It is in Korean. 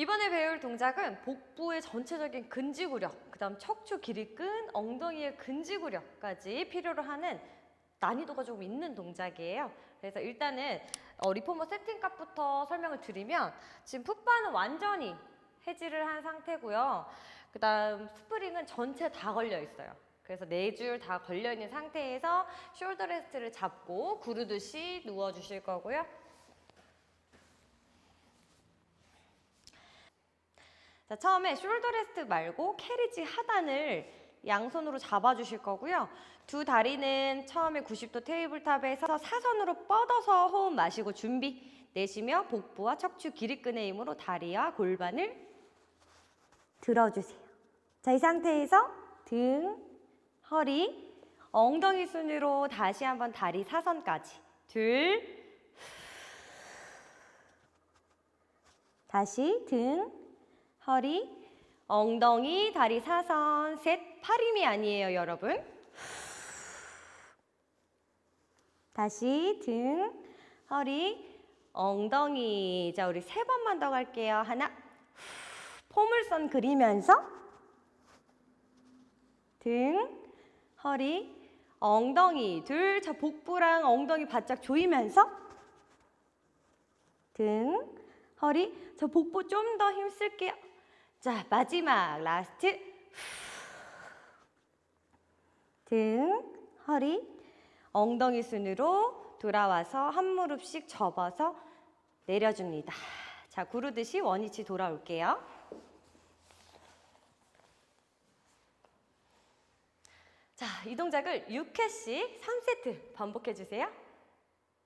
이번에 배울 동작은 복부의 전체적인 근지구력, 그 다음 척추 길이 끈, 엉덩이의 근지구력까지 필요로 하는 난이도가 조금 있는 동작이에요. 그래서 일단은 어, 리포머 세팅값부터 설명을 드리면 지금 풋바는 완전히 해지를 한 상태고요. 그 다음 스프링은 전체 다 걸려 있어요. 그래서 네 줄 다 걸려 있는 상태에서 숄더 레스트를 잡고 구르듯이 누워 주실 거고요. 자, 처음에 숄더 레스트 말고 캐리지 하단을 양손으로 잡아 주실 거고요. 두 다리는 처음에 90도 테이블탑에서 사선으로 뻗어서 호흡 마시고 준비. 내쉬며 복부와 척추 기립근의 힘으로 다리와 골반을 들어주세요. 자, 이 상태에서 등, 허리, 엉덩이 순으로 다시 한번 다리 사선까지. 둘, 다시 등, 허리, 엉덩이, 다리 사선, 셋, 팔 힘이 아니에요, 여러분. 다시 등, 허리, 엉덩이. 자, 우리 세 번만 더 갈게요. 하나, 포물선 그리면서 등, 허리, 엉덩이. 둘, 자, 복부랑 엉덩이 바짝 조이면서 등, 허리. 저 복부 좀 더 힘쓸게요. 자, 마지막 라스트. 등, 허리, 엉덩이 순으로 돌아와서 한 무릎씩 접어서 내려줍니다. 자, 구르듯이 원위치 돌아올게요. 자, 이 동작을 6회씩 3세트 반복해 주세요.